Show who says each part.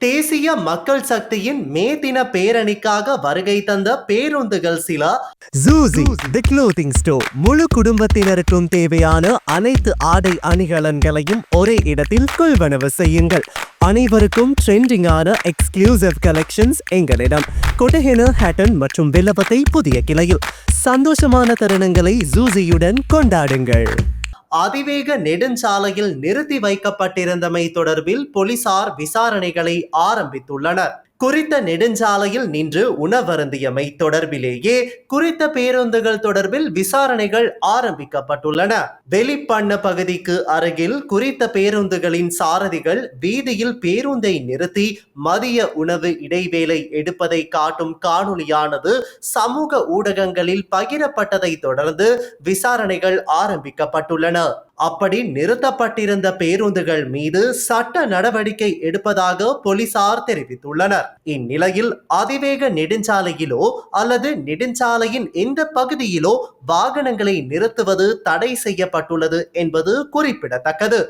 Speaker 1: தேசிய மக்கள் சக்தியின் மே தின பேரணிக்காக வருகை தந்த பேருந்துகள் சில.
Speaker 2: ஜூசி தி க்ளோத்திங் ஸ்டோர் முழு குடும்பத்தினருக்கும் தேவையான அனைத்து ஆடை அணிகலன்களையும் ஒரே இடத்தில் கொள்வனவு செய்யுங்கள். அனைவருக்கும் ட்ரெண்டிங்கான எக்ஸ்க்ளூசிவ் கலெக்ஷன்ஸ் எங்களிடம். கொட்டஹென ஹேட்டன் மற்றும் வில்லபத்தை புதிய கிளையில். சந்தோஷமான தருணங்களை ஜூசியுடன் கொண்டாடுங்கள்.
Speaker 1: அதிவேக நெடுஞ்சாலையில் நிறுத்தி வைக்கப்பட்டிருந்தமை தொடர்பில் போலீசார் விசாரணைகளை ஆரம்பித்துள்ளனர். குறித்த நெடுஞ்சாலையில் நின்று உணவருந்தியமை தொடர்பிலேயே குறித்த பேருந்துகள் தொடர்பில் விசாரணைகள் ஆரம்பிக்கப்பட்டுள்ளன. வெளிப்பண்ண பகுதிக்கு அருகில் குறித்த பேருந்துகளின் சாரதிகள் வீதியில் பேருந்தை நிறுத்தி மதிய உணவு இடைவேளை எடுப்பதை காட்டும் காணொளியானது சமூக ஊடகங்களில் பகிரப்பட்டதை தொடர்ந்து விசாரணைகள் ஆரம்பிக்கப்பட்டுள்ளன. அப்படி நிறுத்தப்பட்டிருந்த பேருந்துகள் மீது சட்ட நடவடிக்கை எடுப்பதாக போலீசார் தெரிவித்துள்ளனர். இந்நிலையில் அதிவேக நெடுஞ்சாலையிலோ அல்லது நெடுஞ்சாலையின் எந்த பகுதியிலோ வாகனங்களை நிறுத்துவது தடை செய்யப்பட்டுள்ளது என்பது குறிப்பிடத்தக்கது.